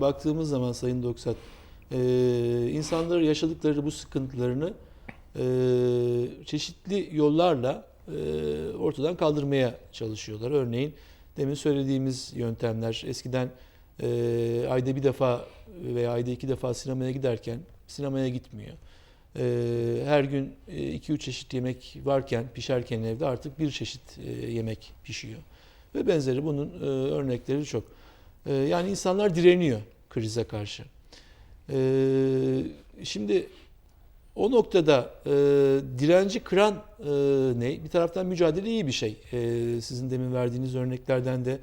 baktığımız zaman Sayın Doksat, e, insanlar yaşadıkları bu sıkıntılarını e, çeşitli yollarla e, ortadan kaldırmaya çalışıyorlar. Örneğin demin söylediğimiz yöntemler eskiden e, ayda bir defa veya ayda iki defa sinemaya giderken sinemaya gitmiyor. E, her gün 2-3 çeşit yemek varken, pişerken evde artık bir çeşit e, yemek pişiyor. Ve benzeri bunun e, örnekleri çok. E, yani insanlar direniyor krize karşı. E, şimdi o noktada e, direnci kıran e, ne? Bir taraftan mücadele iyi bir şey. E, sizin demin verdiğiniz örneklerden de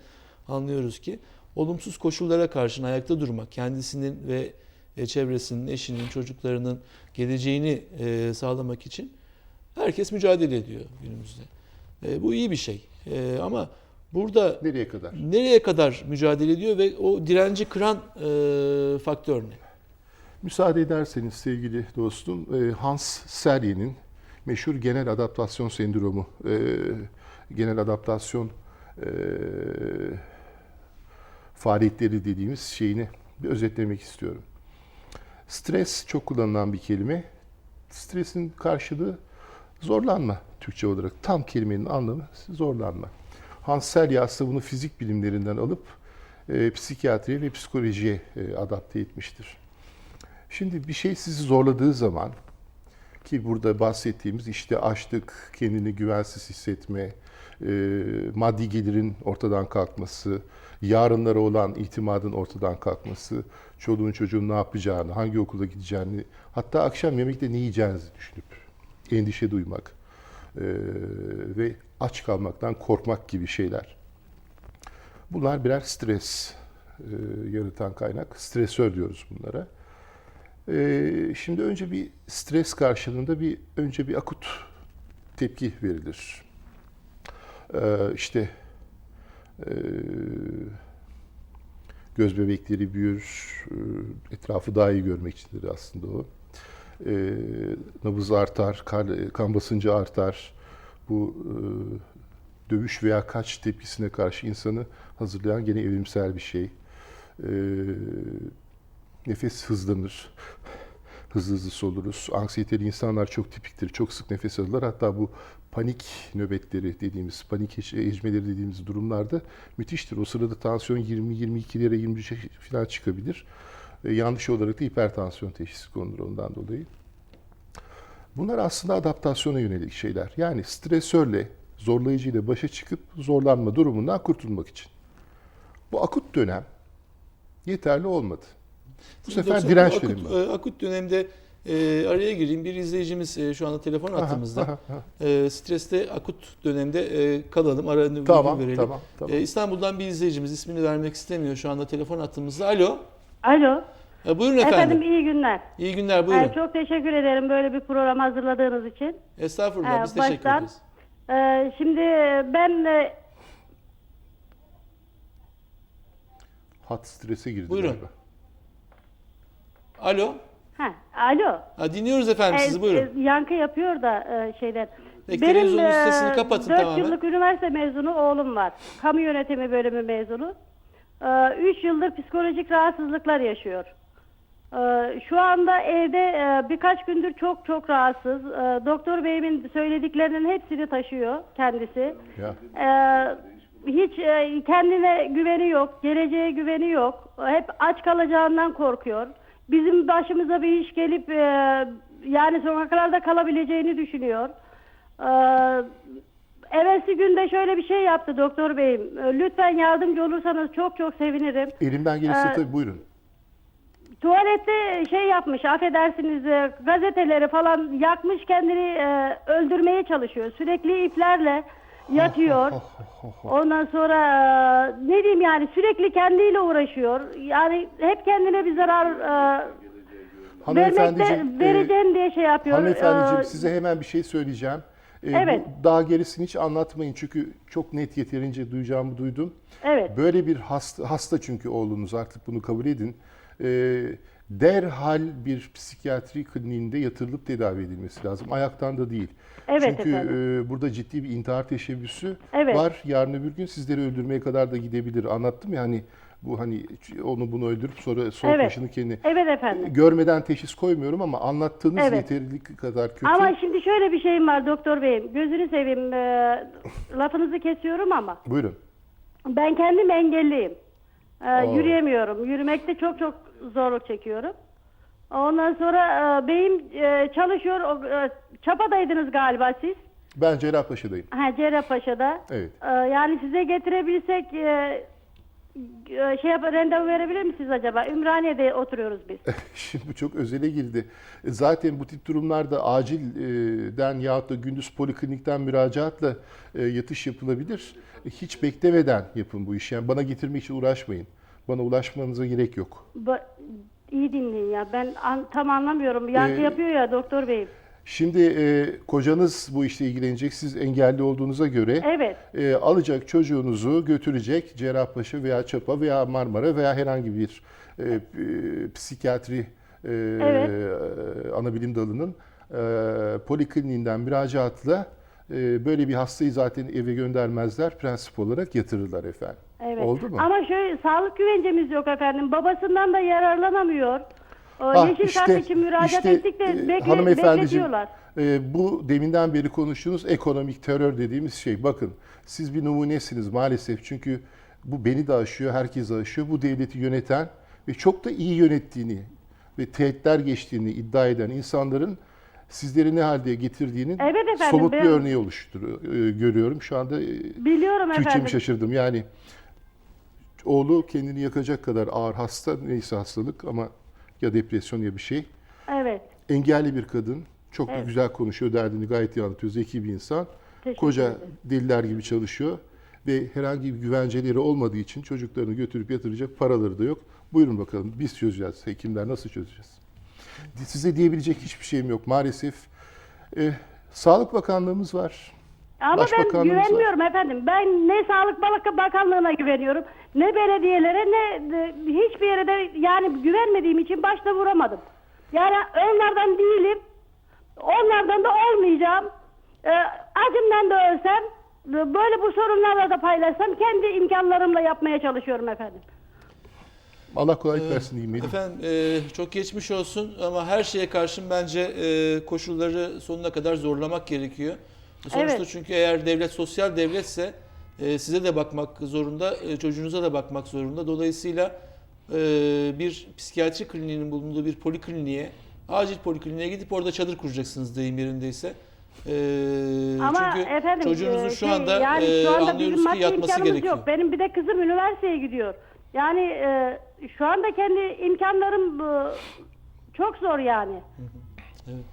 anlıyoruz ki olumsuz koşullara karşın ayakta durmak, kendisinin ve çevresinin, eşinin, çocuklarının geleceğini sağlamak için herkes mücadele ediyor günümüzde. Bu iyi bir şey. Ama burada Nereye kadar? nereye kadar mücadele ediyor ve o direnci kıran e, faktör ne? Müsaade ederseniz sevgili dostum, e, Hans Selye'nin meşhur genel adaptasyon sendromu, e, genel adaptasyon e, faaliyetleri dediğimiz şeyini bir özetlemek istiyorum. Stres çok kullanılan bir kelime. Stresin karşılığı zorlanma Türkçe olarak. Tam kelimenin anlamı zorlanma. Hans Selye aslında bunu fizik bilimlerinden alıp e, psikiyatriye ve psikolojiye e, adapte etmiştir. Şimdi bir şey sizi zorladığı zaman ki burada bahsettiğimiz işte açlık, kendini güvensiz hissetme, e, maddi gelirin ortadan kalkması, yarınlara olan itimadın ortadan kalkması, çoluğun çocuğun ne yapacağını, hangi okula gideceğini, hatta akşam yemekte ne yiyeceğinizi düşünüp endişe duymak e, ve aç kalmaktan korkmak gibi şeyler. Bunlar birer stres e, yaratan kaynak. Stresör diyoruz bunlara. Ee, şimdi önce bir stres karşılığında bir önce bir akut tepki verilir. Ee, işte e, göz bebekleri büyür, e, etrafı daha iyi görmek içindir aslında o. Ee, nabız artar, kan, kan basıncı artar. Bu e, dövüş veya kaç tepkisine karşı insanı hazırlayan gene evrimsel bir şey. Ee, nefes hızlanır. Hızlı hızlı soluruz. Anksiyeteli insanlar çok tipiktir. Çok sık nefes alırlar. Hatta bu panik nöbetleri dediğimiz, panik ecmeleri dediğimiz durumlarda müthiştir. O sırada tansiyon 20-22'lere 23'e falan çıkabilir. E, yanlış olarak da hipertansiyon teşhisi konulur ondan dolayı. Bunlar aslında adaptasyona yönelik şeyler. Yani stresörle, zorlayıcıyla başa çıkıp zorlanma durumundan kurtulmak için. Bu akut dönem yeterli olmadı. Bu sefer Doktor, direnç akut, var. e, akut dönemde e, araya gireyim. Bir izleyicimiz e, şu anda telefon Aha, hattımızda. aha, aha. E, streste akut dönemde e, kalalım. Aranı Tamam, verelim. tamam, tamam. E, İstanbul'dan bir izleyicimiz ismini vermek istemiyor şu anda telefon hattımızda. Alo. Alo. E, buyurun efendim. Efendim iyi günler. İyi günler buyurun. Ee, çok teşekkür ederim böyle bir program hazırladığınız için. Estağfurullah Ee, biz teşekkür baştan- ederiz. Ee, şimdi ben e, Hat strese girdi Buyurun. galiba. Alo. ha, alo. Ha, dinliyoruz efendim sizi Ee, buyurun. e, yankı yapıyor da e, şeyden. Peki, Benim televizyonun sesini kapatın 4 tamamen. yıllık üniversite mezunu oğlum var. Kamu yönetimi bölümü mezunu. 3 yıldır psikolojik rahatsızlıklar yaşıyor. Ee, Şu anda evde e, birkaç gündür çok çok rahatsız. Ee, Doktor beyimin söylediklerinin hepsini taşıyor kendisi. Ya. Ee, hiç e, kendine güveni yok, geleceğe güveni yok. Hep aç kalacağından korkuyor. Bizim başımıza bir iş gelip e, yani sokaklarda kalabileceğini düşünüyor. Evvelsi günde şöyle bir şey yaptı doktor beyim. Lütfen yardımcı olursanız çok çok sevinirim. Elimden gelirse Ee, tabii buyurun. Tuvalette şey yapmış affedersiniz e, gazeteleri falan yakmış kendini e, öldürmeye çalışıyor. Sürekli iplerle yatıyor. Ondan sonra e, ne diyeyim yani sürekli kendiyle uğraşıyor. Yani hep kendine bir zarar e, Hanımefendiciğim, vermekte e, vereceğim diye şey yapıyor. Hanımefendiciğim Ee, size hemen bir şey söyleyeceğim. Evet. bu daha gerisini hiç anlatmayın çünkü çok net yeterince duyacağımı duydum. Evet. Böyle bir hasta, hasta çünkü oğlunuz artık bunu kabul edin. Ee, derhal bir psikiyatri kliniğinde yatırılıp tedavi edilmesi lazım. Ayaktan da değil. Evet çünkü efendim. e, burada ciddi bir intihar teşebbüsü Evet. var. Yarın öbür gün sizleri öldürmeye kadar da gidebilir. Anlattım ya hani Bu hani onu bunu öldürüp sonra sol Evet. kaşını kendi Evet efendim. görmeden teşhis koymuyorum ama anlattığınız Evet. yeterli kadar kötü. Ama şimdi şöyle bir şeyim var doktor beyim. Gözünü seveyim. e, lafınızı kesiyorum ama. Buyurun. Ben kendim engelliyim. E, yürüyemiyorum. Yürümekte çok çok zorluk çekiyorum. Ondan sonra e, beyim e, çalışıyor. O, e, çapadaydınız galiba siz. Ben Cerrahpaşa'dayım. Ha, Cerrahpaşa'da. Evet. E, yani size getirebilsek e, e, şey yap, randevu verebilir misiniz acaba? Ümraniye'de oturuyoruz biz. Şimdi bu çok özele girdi. E, Zaten bu tip durumlarda acilden yahut da gündüz poliklinikten müracaatla e, yatış yapılabilir. E, Hiç beklemeden yapın bu işi. Yani bana getirmek için uğraşmayın. Bana ulaşmanıza gerek yok. Ba- iyi dinleyin ya. Ben an- tam anlamıyorum. Yankı Ee, yapıyor ya doktor beyim. Şimdi e, kocanız bu işle ilgilenecek. Siz engelli olduğunuza göre Evet. e, alacak çocuğunuzu götürecek Cerrahpaşa veya Çapa veya Marmara veya herhangi bir e, e, psikiyatri e, Evet. e, anabilim dalının e, polikliniğinden müracaatla e, böyle bir hastayı zaten eve göndermezler. Prensip olarak yatırırlar efendim. Evet. Oldu mu? Ama şöyle sağlık güvencemiz yok efendim. Babasından da yararlanamıyor. O Ah, yeşil işte- kart için müracaat işte, ettik de e, bekle, bekletiyorlar. e, bu deminden beri konuştuğunuz ekonomik terör dediğimiz şey. Bakın siz bir numunesiniz maalesef. Çünkü bu beni de aşıyor, herkesi aşıyor. Bu devleti yöneten ve çok da iyi yönettiğini ve tehditler geçtiğini iddia eden insanların sizleri ne halde getirdiğinin Evet efendim, somut bir ben- örneği oluşturuyor, e, görüyorum. Şu anda e, Biliyorum Türkçemi efendim. şaşırdım. Yani oğlu kendini yakacak kadar ağır hasta, neyse hastalık ama ya depresyon ya bir şey. Evet. Engelli bir kadın, çok Evet. güzel konuşuyor, derdini gayet iyi anlatıyor, zeki bir insan. Teşekkür Koca ederim. deliler gibi çalışıyor ve herhangi bir güvenceleri olmadığı için çocuklarını götürüp yatıracak paraları da yok. Buyurun bakalım biz çözeceğiz, hekimler nasıl çözeceğiz? Size diyebilecek hiçbir şeyim yok maalesef. Ee, Sağlık Bakanlığımız var. Ama ben Başbakanlığımız var. güvenmiyorum efendim. Ben ne Sağlık Bakanlığı'na güveniyorum, ne belediyelere, ne de, hiçbir yere de yani güvenmediğim için başta vuramadım. Yani onlardan değilim, onlardan da olmayacağım. Ee, acımdan da ölsem, böyle bu sorunlarla da paylaşsam kendi imkanlarımla yapmaya çalışıyorum efendim. Allah kolaylık versin diyeyim. Melih. Efendim e, çok geçmiş olsun ama her şeye karşın bence e, koşulları sonuna kadar zorlamak gerekiyor. Sonuçta Evet. çünkü eğer devlet sosyal devletse size de bakmak zorunda, e, çocuğunuza da bakmak zorunda. Dolayısıyla e, bir psikiyatri kliniğinin bulunduğu bir polikliniğe, acil polikliniğe gidip orada çadır kuracaksınız deyim yerindeyse. E, Ama çünkü efendim çocuğunuzun e, şu şey, anda, yani e, şu anda bizim anlıyoruz ki maddi yatması gerekiyor. yok. Benim bir de kızım üniversiteye gidiyor. Yani e, şu anda kendi imkanlarım e, çok zor yani. Evet.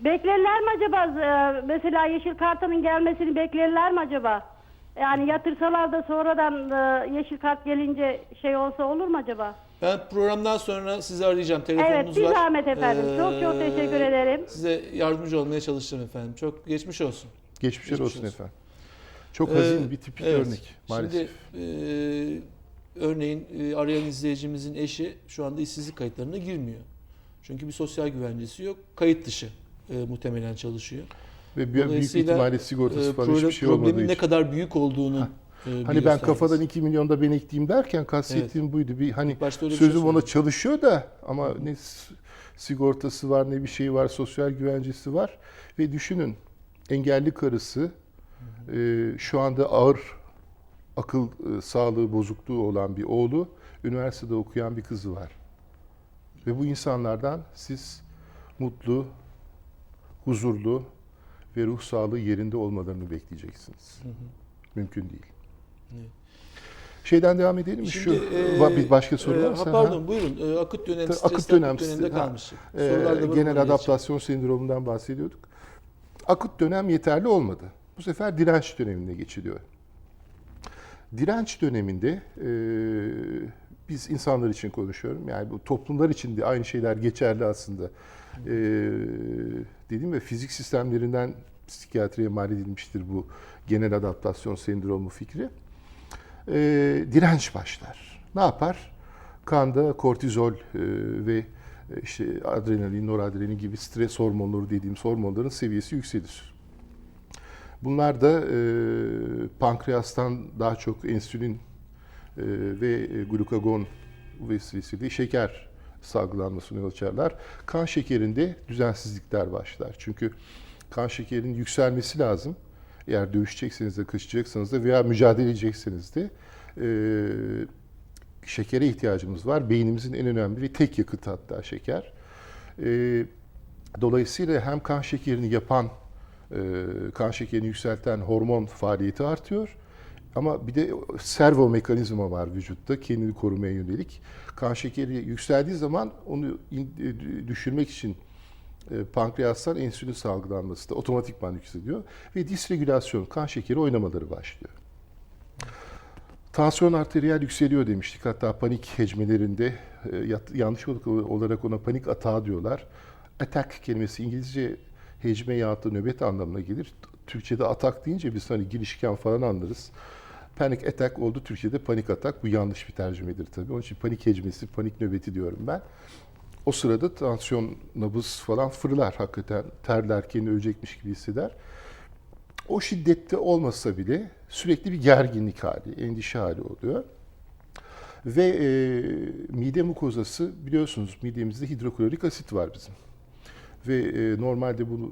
Beklerler mi acaba e, mesela yeşil kartının gelmesini beklerler mi acaba? Yani yatırsalar da sonradan e, yeşil kart gelince şey olsa olur mu acaba? Ben programdan sonra sizi arayacağım. Telefonunuz Evet, bir var. zahmet efendim. Çok çok teşekkür ederim. Size yardımcı olmaya çalışacağım efendim. Çok geçmiş olsun. Geçmişler Geçmiş olsun olsun. efendim. Çok hazin Ee, bir tipik evet. örnek maalesef. Şimdi e, örneğin e, arayan izleyicimizin eşi şu anda işsizlik kayıtlarına girmiyor. Çünkü bir sosyal güvencesi yok. Kayıt dışı e, muhtemelen çalışıyor. Ve büyük ihtimalle sigortası e, falan problem- hiçbir şey olmadığı Problemin ne için. kadar büyük olduğunu e, bir Hani ben kafadan 2 milyonda ben ekleyeyim derken kastettiğim buydu. Bir hani şey sözüm ona söyledim. çalışıyor da ama ne sigortası var ne bir şey var, sosyal güvencesi var ve düşünün engelli karısı e, şu anda ağır akıl e, sağlığı bozukluğu olan bir oğlu, üniversitede okuyan bir kızı var. Ve bu insanlardan siz mutlu, huzurlu ve ruh sağlığı yerinde olmalarını bekleyeceksiniz. Mümkün değil. Evet. Şeyden devam edelim mi? Şimdi, Şu e, va- bir başka soru e, varsa. ha, ha? pardon buyurun. E, akut dönem Tabii, stresli akut akut, dönem dönemde stre- ha. kalmıştık. Var, genel adaptasyon sendromundan bahsediyorduk. Akut dönem yeterli olmadı. Bu sefer direnç dönemine geçiliyor. Direnç döneminde e, biz insanlar için konuşuyorum. Yani bu toplumlar için de aynı şeyler geçerli aslında. E, dediğim ve fizik sistemlerinden psikiyatriye mal edilmiştir bu genel adaptasyon sendromu fikri. E, direnç başlar. Ne yapar? Kanda kortizol e, ve e, işte adrenalin, noradrenalin gibi stres hormonları dediğimiz hormonların seviyesi yükselir. Bunlar da e, pankreastan daha çok insülin ve e, glukagon vesilesiyle şeker salgılanmasına yol açarlar. Kan şekerinde düzensizlikler başlar. Çünkü kan şekerinin yükselmesi lazım. Eğer dövüşecekseniz de, kaçacaksanız da veya mücadele edecekseniz de e, şekere ihtiyacımız var. Beynimizin en önemli ve tek yakıtı hatta şeker. E, dolayısıyla hem kan şekerini yapan, e, kan şekerini yükselten hormon faaliyeti artıyor. Ama bir de servo mekanizma var vücutta kendini korumaya yönelik. Kan şekeri yükseldiği zaman onu e, düşürmek için e, pankreastan insülin salgılanması da otomatikman yükseliyor ve disregülasyon, kan şekeri oynamaları başlıyor. Tansiyon arteriyel yükseliyor demiştik. Hatta panik hecmelerinde e, yanlış olarak ona panik atağı diyorlar. Attack kelimesi İngilizce hecme yahut da nöbet anlamına gelir. Türkçe'de atak deyince biz hani girişken falan anlarız. Panic attack oldu Türkçe'de panik atak. Bu yanlış bir tercümedir tabii. Onun için panik hecmesi, panik nöbeti diyorum ben. O sırada tansiyon, nabız falan fırlar hakikaten. Terler, kendini ölecekmiş gibi hisseder. O şiddette olmasa bile sürekli bir gerginlik hali, endişe hali oluyor. Ve e, mide mukozası biliyorsunuz midemizde hidroklorik asit var bizim. Ve e, normalde bunu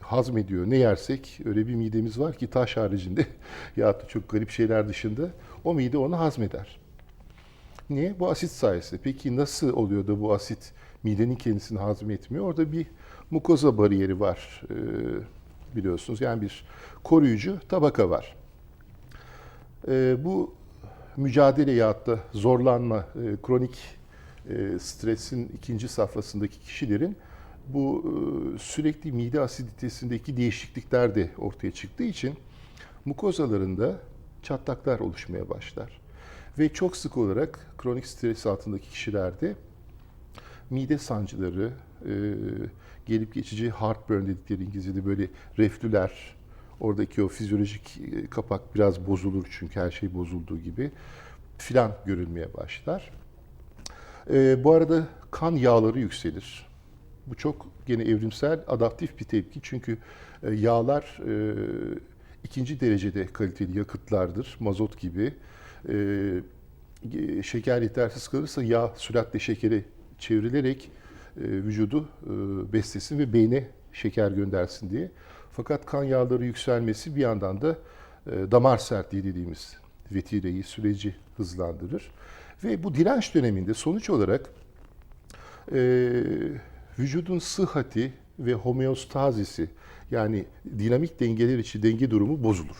hazmediyor. Ne yersek öyle bir midemiz var ki taş haricinde ya da çok garip şeyler dışında o mide onu hazmeder. Niye? Bu asit sayesinde. Peki nasıl oluyor da bu asit midenin kendisini hazmetmiyor? Orada bir mukoza bariyeri var e, biliyorsunuz. Yani bir koruyucu tabaka var. E, bu mücadele ya da zorlanma, e, kronik e, stresin ikinci safhasındaki kişilerin bu e, sürekli mide asiditesindeki değişiklikler de ortaya çıktığı için mukozalarında çatlaklar oluşmaya başlar. Ve çok sık olarak kronik stres altındaki kişilerde mide sancıları, e, gelip geçici heartburn dedikleri İngilizce'de böyle reflüler, oradaki o fizyolojik e, kapak biraz bozulur çünkü her şey bozulduğu gibi filan görülmeye başlar. E, bu arada kan yağları yükselir. Bu çok gene evrimsel, adaptif bir tepki çünkü e, yağlar e, ikinci derecede kaliteli yakıtlardır, mazot gibi. E, şeker yetersiz kalırsa yağ süratle şekeri çevrilerek e, vücudu e, beslesin ve beyne şeker göndersin diye. Fakat kan yağları yükselmesi bir yandan da e, damar sertliği dediğimiz vetireyi, süreci hızlandırır. Ve bu direnç döneminde sonuç olarak e, vücudun sıhhati ve homeostazisi yani dinamik dengeler içi denge durumu bozulur.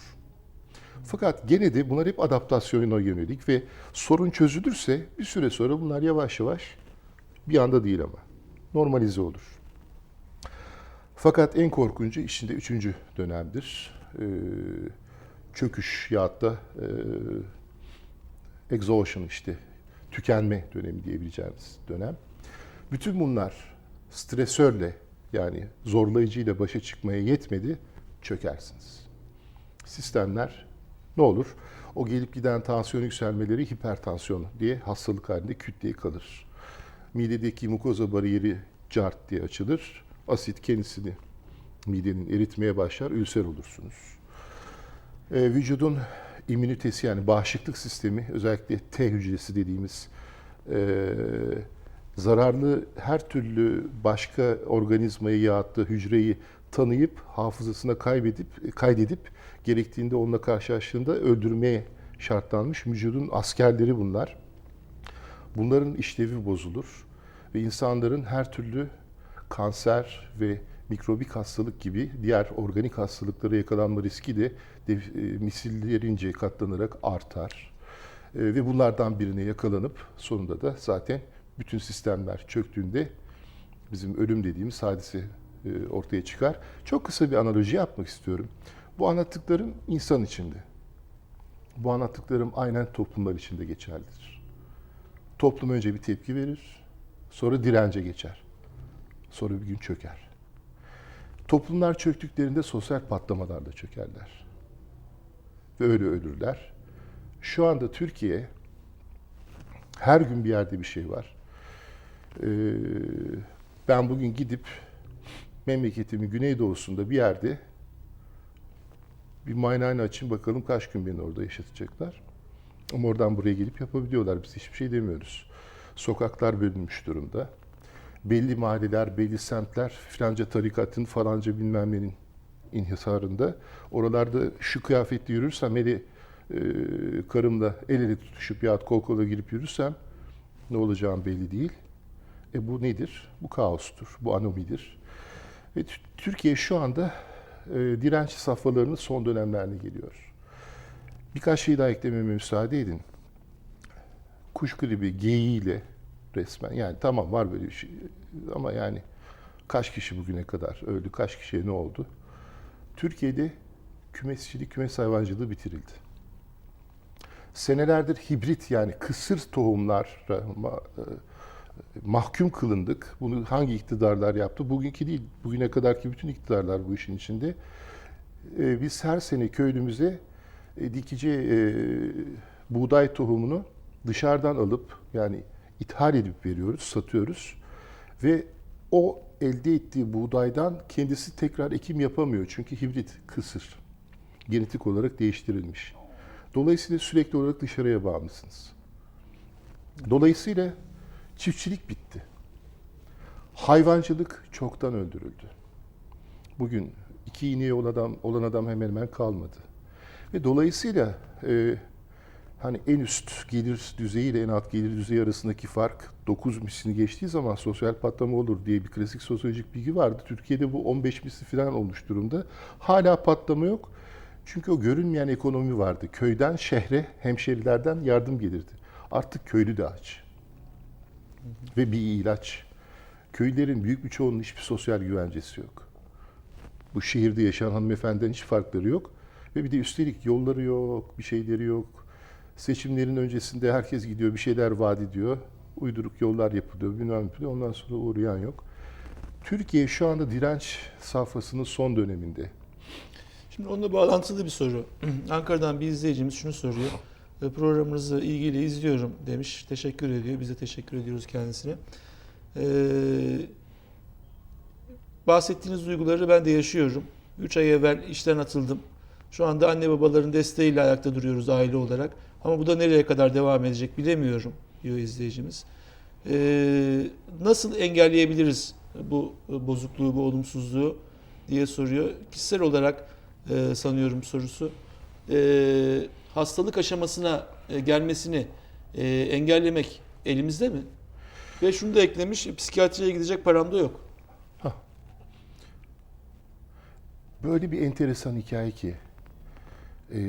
Fakat gene de bunlar hep adaptasyona yönelik ve sorun çözülürse bir süre sonra bunlar yavaş yavaş bir anda değil ama normalize olur. Fakat en korkuncu içinde üçüncü dönemdir. Ee, çöküş ya da e, exhaustion işte tükenme dönemi diyebileceğimiz dönem. Bütün bunlar stresörle yani zorlayıcıyla başa çıkmaya yetmedi, çökersiniz. Sistemler ne olur? O gelip giden tansiyon yükselmeleri hipertansiyon diye hastalık halinde küt kalır. Midedeki mukoza bariyeri cart diye açılır. Asit kendisini midenin eritmeye başlar, ülser olursunuz. Ee, vücudun immünitesi yani bağışıklık sistemi özellikle T hücresi dediğimiz e, zararlı her türlü başka organizmayı ya da hücreyi tanıyıp hafızasına kaybedip kaydedip gerektiğinde onunla karşılaştığında öldürmeye şartlanmış vücudun askerleri bunlar. Bunların işlevi bozulur ve insanların her türlü kanser ve mikrobik hastalık gibi diğer organik hastalıklara yakalanma riski de, de e, misillerince katlanarak artar. E, ve bunlardan birine yakalanıp sonunda da zaten bütün sistemler çöktüğünde bizim ölüm dediğimiz hadise e, ortaya çıkar. Çok kısa bir analoji yapmak istiyorum. Bu anlattıklarım insan içinde. Bu anlattıklarım aynen toplumlar içinde geçerlidir. Toplum önce bir tepki verir, sonra dirence geçer. Sonra bir gün çöker. Toplumlar çöktüklerinde sosyal patlamalar da çökerler. Ve öyle ölürler. Şu anda Türkiye her gün bir yerde bir şey var. Ee, ben bugün gidip memleketimin güneydoğusunda bir yerde bir muayenehane açayım bakalım kaç gün beni orada yaşatacaklar. Ama oradan buraya gelip yapabiliyorlar. Biz hiçbir şey demiyoruz. Sokaklar bölünmüş durumda. Belli mahalleler, belli semtler filanca tarikatın falanca bilmem nenin inhisarında. Oralarda şu kıyafetle yürürsem hele e, karımla el ele tutuşup yahut kol kola girip yürürsem ne olacağım belli değil. E bu nedir? Bu kaostur, bu anomidir. Ve Tü- Türkiye şu anda e, direnç safhalarının son dönemlerine geliyor. Birkaç şey daha eklememe müsaade edin. Kuş gribi geyiğiyle resmen yani tamam var böyle bir şey ama yani kaç kişi bugüne kadar öldü, kaç kişiye ne oldu? Türkiye'de kümesçilik, kümes hayvancılığı bitirildi. Senelerdir hibrit yani kısır tohumlara ma- e, mahkum kılındık. Bunu hangi iktidarlar yaptı? Bugünkü değil, bugüne kadarki bütün iktidarlar bu işin içinde. Ee, biz her sene köylümüze e, dikeceği e, buğday tohumunu dışarıdan alıp yani ithal edip veriyoruz, satıyoruz ve o elde ettiği buğdaydan kendisi tekrar ekim yapamıyor çünkü hibrit, kısır, genetik olarak değiştirilmiş. Dolayısıyla sürekli olarak dışarıya bağımlısınız. Dolayısıyla çiftçilik bitti. Hayvancılık çoktan öldürüldü. Bugün iki ineği olan adam, olan adam hemen hemen kalmadı. Ve dolayısıyla e, hani en üst gelir düzeyi ile en alt gelir düzeyi arasındaki fark 9 mislini geçtiği zaman sosyal patlama olur diye bir klasik sosyolojik bilgi vardı. Türkiye'de bu 15 misli falan olmuş durumda. Hala patlama yok. Çünkü o görünmeyen ekonomi vardı. Köyden şehre, hemşerilerden yardım gelirdi. Artık köylü de aç. Ve bir ilaç. Köylerin büyük bir çoğunun hiçbir sosyal güvencesi yok. Bu şehirde yaşayan hanımefendiden hiç farkları yok. Ve bir de üstelik yolları yok, bir şeyleri yok. Seçimlerin öncesinde herkes gidiyor, bir şeyler vaat ediyor. Uyduruk yollar yapılıyor, bilmem yapılıyor. Ondan sonra uğrayan yok. Türkiye şu anda direnç safhasının son döneminde. Şimdi onunla bağlantılı bir soru. Ankara'dan bir izleyicimiz şunu soruyor. E, Programınızı ilgiyle izliyorum demiş. Teşekkür ediyor. Biz de teşekkür ediyoruz kendisine. Ee, bahsettiğiniz duyguları ben de yaşıyorum. 3 ay evvel işten atıldım. Şu anda anne babaların desteğiyle ayakta duruyoruz aile olarak. Ama bu da nereye kadar devam edecek bilemiyorum diyor izleyicimiz. Ee, nasıl engelleyebiliriz bu bozukluğu, bu olumsuzluğu diye soruyor. Kişisel olarak e, sanıyorum sorusu. E, hastalık aşamasına e, gelmesini e, engellemek elimizde mi? Ve şunu da eklemiş, psikiyatriye gidecek param da yok. Böyle bir enteresan hikaye ki e,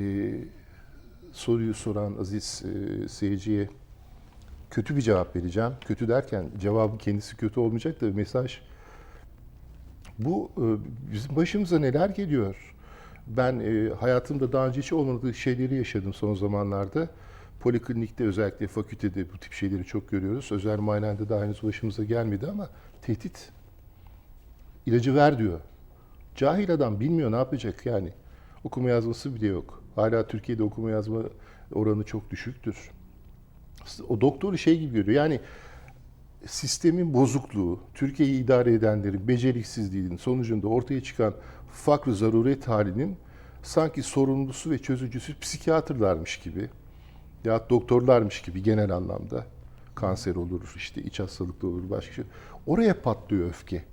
soruyu soran aziz e, seyirciye kötü bir cevap vereceğim. Kötü derken cevabın kendisi kötü olmayacak da mesaj bu e, bizim başımıza neler geliyor? Ben e, hayatımda daha önce hiç olmadığı şeyleri yaşadım son zamanlarda. Poliklinikte özellikle fakültede bu tip şeyleri çok görüyoruz. Özel muayenede daha henüz başımıza gelmedi ama tehdit. İlacı ver diyor. Cahil adam bilmiyor ne yapacak yani. Okuma yazması bile yok. Hala Türkiye'de okuma yazma oranı çok düşüktür. O doktoru şey gibi görüyor. Yani sistemin bozukluğu, Türkiye'yi idare edenlerin beceriksizliğinin sonucunda ortaya çıkan fakr zaruret halinin sanki sorumlusu ve çözücüsü psikiyatrlarmış gibi ya doktorlarmış gibi genel anlamda kanser olur, işte iç hastalıklı olur, başka şey. Oraya patlıyor öfke.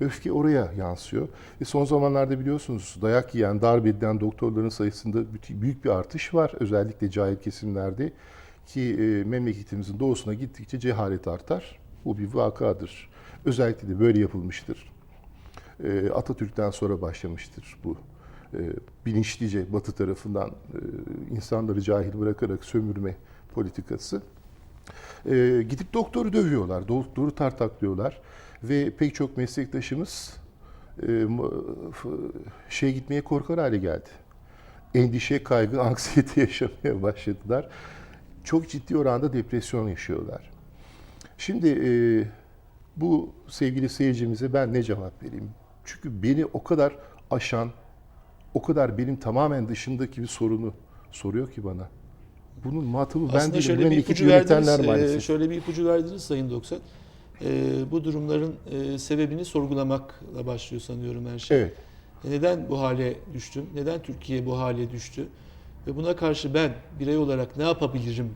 Öfke oraya yansıyor. Ve son zamanlarda biliyorsunuz dayak yiyen, darp edilen doktorların sayısında büyük bir artış var. Özellikle cahil kesimlerde ki e, memleketimizin doğusuna gittikçe cehalet artar. Bu bir vakadır. Özellikle de böyle yapılmıştır. E, Atatürk'ten sonra başlamıştır bu. E, bilinçlice Batı tarafından e, insanları cahil bırakarak sömürme politikası. E, gidip doktoru dövüyorlar, doktoru tartaklıyorlar ve pek çok meslektaşımız şey gitmeye korkar hale geldi. Endişe, kaygı, anksiyete yaşamaya başladılar. Çok ciddi oranda depresyon yaşıyorlar. Şimdi bu sevgili seyircimize ben ne cevap vereyim? Çünkü beni o kadar aşan, o kadar benim tamamen dışındaki bir sorunu soruyor ki bana. Bunun muhatabı ben Aslında değilim. şöyle bir ipucu verdiniz. e, maalesef. şöyle bir ipucu verdiniz Sayın Doksan. E, bu durumların e, sebebini sorgulamakla başlıyor sanıyorum her şey. Evet. E, Neden bu hale düştüm? Neden Türkiye bu hale düştü? ve buna karşı ben birey olarak ne yapabilirim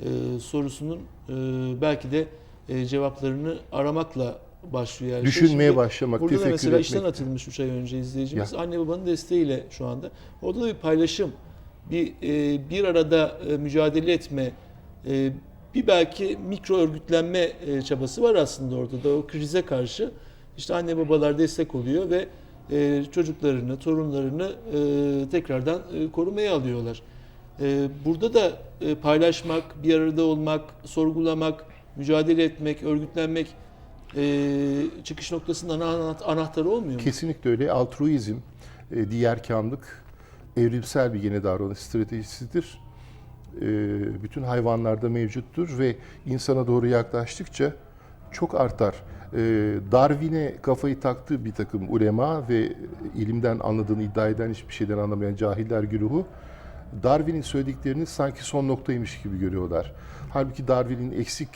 e, sorusunun e, belki de e, cevaplarını aramakla başlıyor. her şey. Düşünmeye Şimdi başlamak, Burada da tefekkür mesela etmek. işten atılmış 3 ay önce izleyicimiz anne babanın desteğiyle şu anda. Orada da bir paylaşım, bir e, bir arada e, mücadele etme, e, bir belki mikro örgütlenme e, çabası var aslında orada da o krize karşı. işte anne babalar destek oluyor ve e, çocuklarını, torunlarını e, tekrardan e, korumaya alıyorlar. E, burada da e, paylaşmak, bir arada olmak, sorgulamak, mücadele etmek, örgütlenmek çıkış noktasının ana- anahtarı olmuyor mu? Kesinlikle öyle. Altruizm, e, diğerkamlık evrimsel bir yeni davranış stratejisidir. E, Bütün hayvanlarda mevcuttur ve insana doğru yaklaştıkça çok artar. E, Darwin'e kafayı taktığı bir takım ulema ve ilimden anladığını iddia eden hiçbir şeyden anlamayan cahiller güruhu Darwin'in söylediklerini sanki son noktaymış gibi görüyorlar. Halbuki Darwin'in eksik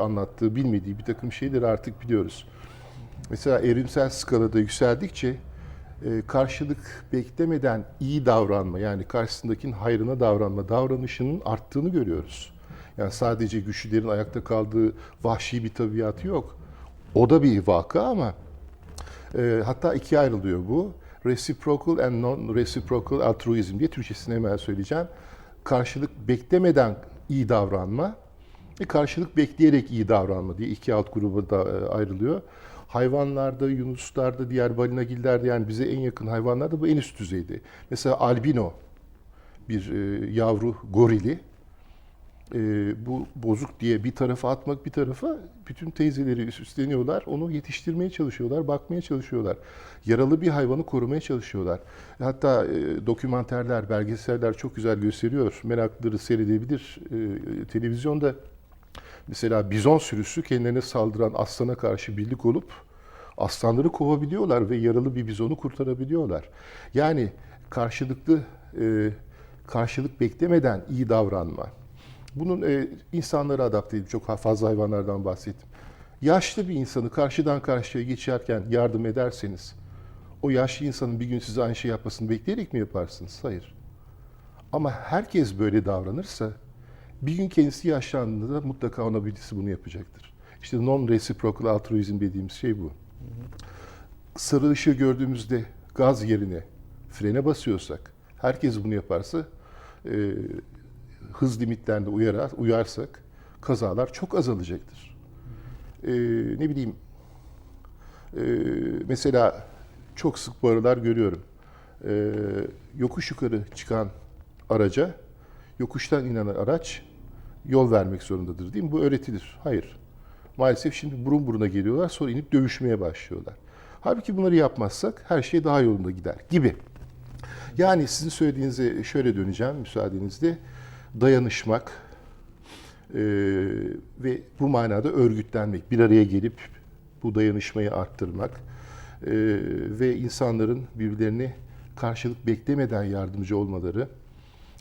anlattığı, bilmediği bir takım şeyleri artık biliyoruz. Mesela evrimsel skalada yükseldikçe e, karşılık beklemeden iyi davranma yani karşısındakinin hayrına davranma davranışının arttığını görüyoruz. Yani sadece güçlülerin ayakta kaldığı vahşi bir tabiatı yok. O da bir vaka ama e, hatta ikiye ayrılıyor bu. Reciprocal and non-reciprocal altruism diye Türkçesini hemen söyleyeceğim. Karşılık beklemeden iyi davranma ve karşılık bekleyerek iyi davranma diye iki alt gruba da e, ayrılıyor. Hayvanlarda, yunuslarda, diğer balinagillerde yani bize en yakın hayvanlarda bu en üst düzeyde. Mesela albino bir e, yavru gorili e, bu bozuk diye bir tarafa atmak bir tarafa bütün teyzeleri üstleniyorlar. Onu yetiştirmeye çalışıyorlar, bakmaya çalışıyorlar. Yaralı bir hayvanı korumaya çalışıyorlar. Hatta e, dokümanterler, belgeseller çok güzel gösteriyor. Meraklıları seyredebilir. E, televizyonda mesela bizon sürüsü kendilerine saldıran aslana karşı birlik olup aslanları kovabiliyorlar ve yaralı bir bizonu kurtarabiliyorlar. Yani karşılıklı e, karşılık beklemeden iyi davranma. Bunun e, insanlara adapte edip çok fazla hayvanlardan bahsettim. Yaşlı bir insanı karşıdan karşıya geçerken yardım ederseniz o yaşlı insanın bir gün size aynı şey yapmasını bekleyerek mi yaparsınız? Hayır. Ama herkes böyle davranırsa bir gün kendisi yaşlandığında da mutlaka ona birisi bunu yapacaktır. İşte non-reciprocal altruizm dediğimiz şey bu. Sarı ışığı gördüğümüzde gaz yerine frene basıyorsak, herkes bunu yaparsa, e, hız limitlerine uyarar, uyarsak kazalar çok azalacaktır. E, ne bileyim, e, mesela çok sık bu aralar görüyorum. E, yokuş yukarı çıkan araca yokuştan inen araç yol vermek zorundadır değil mi? Bu öğretilir. Hayır. Maalesef şimdi burun buruna geliyorlar sonra inip dövüşmeye başlıyorlar. Halbuki bunları yapmazsak her şey daha yolunda gider gibi. Yani sizin söylediğinize şöyle döneceğim müsaadenizle. Dayanışmak e, ve bu manada örgütlenmek, bir araya gelip bu dayanışmayı arttırmak e, ve insanların birbirlerine karşılık beklemeden yardımcı olmaları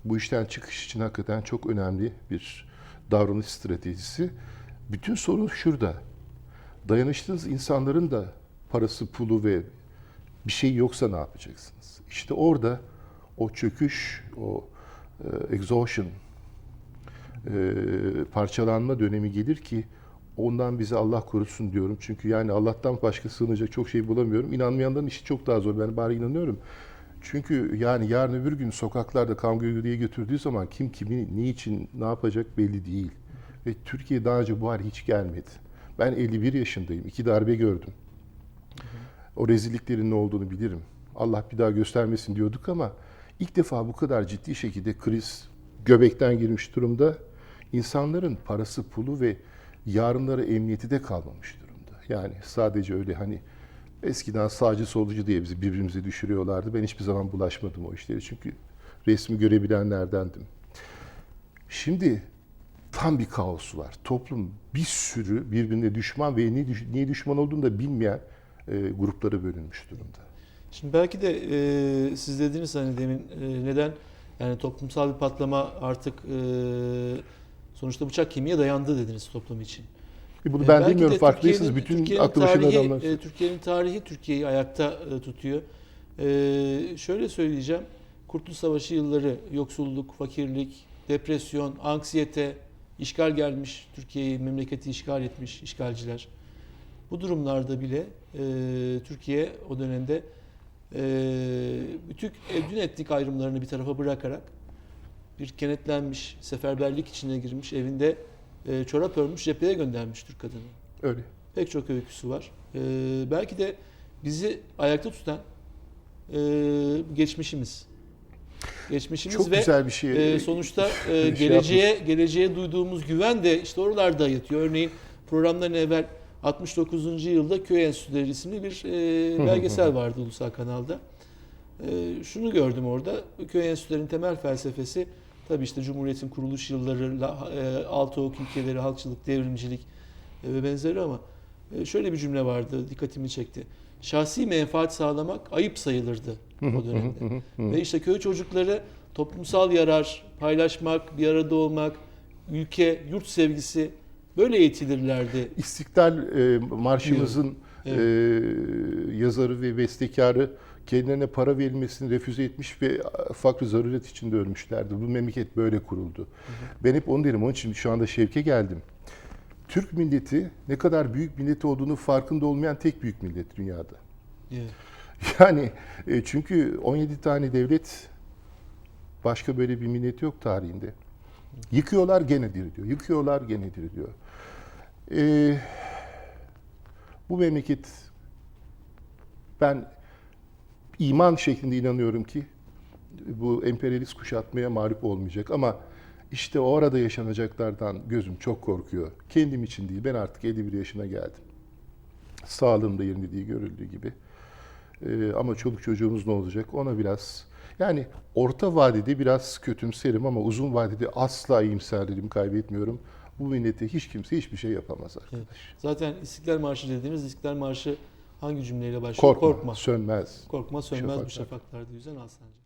bu işten çıkış için hakikaten çok önemli bir davranış stratejisi. Bütün sorun şurada. Dayanıştığınız insanların da parası, pulu ve bir şey yoksa ne yapacaksınız? İşte orada o çöküş, o e, exhaustion, e, parçalanma dönemi gelir ki ondan bizi Allah korusun diyorum. Çünkü yani Allah'tan başka sığınacak çok şey bulamıyorum. İnanmayanların işi çok daha zor. Ben bari inanıyorum. Çünkü yani yarın öbür gün sokaklarda kan diye götürdüğü zaman kim kimi, niçin, ne yapacak belli değil. Ve Türkiye daha önce bu hale hiç gelmedi. Ben 51 yaşındayım. iki darbe gördüm. O rezilliklerin ne olduğunu bilirim. Allah bir daha göstermesin diyorduk ama ilk defa bu kadar ciddi şekilde kriz göbekten girmiş durumda. İnsanların parası, pulu ve yarınları emniyeti de kalmamış durumda. Yani sadece öyle hani eskiden sağcı solcu diye bizi birbirimize düşürüyorlardı. Ben hiçbir zaman bulaşmadım o işleri çünkü resmi görebilenlerdendim. Şimdi tam bir kaos var. Toplum bir sürü birbirine düşman ve niye, düş- niye düşman olduğunu da bilmeyen e, gruplara bölünmüş durumda. Şimdi belki de e, siz dediniz hani demin e, neden yani toplumsal bir patlama artık e, sonuçta bıçak kemiğe dayandı dediniz toplum için. E bunu E, ben bilmiyorum Türkiye'nin- bütün Türkiye'nin aklı başında adamlar. e, Türkiye'nin tarihi Türkiye'yi ayakta e, tutuyor. E, şöyle söyleyeceğim. Kurtuluş Savaşı yılları yoksulluk, fakirlik, depresyon, anksiyete, işgal gelmiş, Türkiye'yi, memleketi işgal etmiş işgalciler. Bu durumlarda bile e, Türkiye o dönemde e, bütün evdün etnik ayrımlarını bir tarafa bırakarak bir kenetlenmiş, seferberlik içine girmiş, evinde e, çorap örmüş, cepheye göndermiş Türk kadını. Öyle. Pek çok öyküsü var. E, belki de bizi ayakta tutan e, geçmişimiz. Geçmişimiz Çok ve güzel bir şey. e, sonuçta e, şey geleceğe geleceğe duyduğumuz güven de işte oralarda yatıyor. Örneğin programdan evvel 69. yılda Köy Enstitüleri isimli bir e, belgesel vardı ulusal kanalda. E, şunu gördüm orada. Köy Enstitülerinin temel felsefesi tabii işte Cumhuriyet'in kuruluş yılları, la- e, altı ok ilkeleri, halkçılık, devrimcilik e, ve benzeri ama e, şöyle bir cümle vardı dikkatimi çekti. Şahsi menfaat sağlamak ayıp sayılırdı o dönemde. Ve işte köy çocukları toplumsal yarar, paylaşmak, bir arada olmak, ülke, yurt sevgisi böyle eğitilirlerdi. İstiklal e, Marşımızın Evet. e, yazarı ve bestekarı kendilerine para verilmesini refüze etmiş ve fakr zaruret içinde ölmüşlerdi. Bu memleket böyle kuruldu. Ben hep onu derim. Onun için şu anda Şevke geldim. Türk milleti ne kadar büyük millet olduğunu farkında olmayan tek büyük millet dünyada. Evet. Yani e, çünkü 17 tane devlet başka böyle bir millet yok tarihinde. Yıkıyorlar gene diriliyor. Yıkıyorlar gene diriliyor. E, bu memleket ben iman şeklinde inanıyorum ki bu emperyalist kuşatmaya mağlup olmayacak ama işte o arada yaşanacaklardan gözüm çok korkuyor. Kendim için değil. Ben artık 51 yaşına geldim. Sağlığım da yerinde değil görüldüğü gibi. Ee, ama çoluk çocuğumuz ne olacak? Ona biraz yani orta vadede biraz kötümserim ama uzun vadede asla iyimserliğimi kaybetmiyorum. Bu millete hiç kimse hiçbir şey yapamaz arkadaş. Zaten İstiklal Marşı dediğimiz İstiklal Marşı hangi cümleyle başlıyor? Korkma, Korkma. sönmez. Korkma sönmez bu Şafaklar. şafaklarda yüzen Alsancak.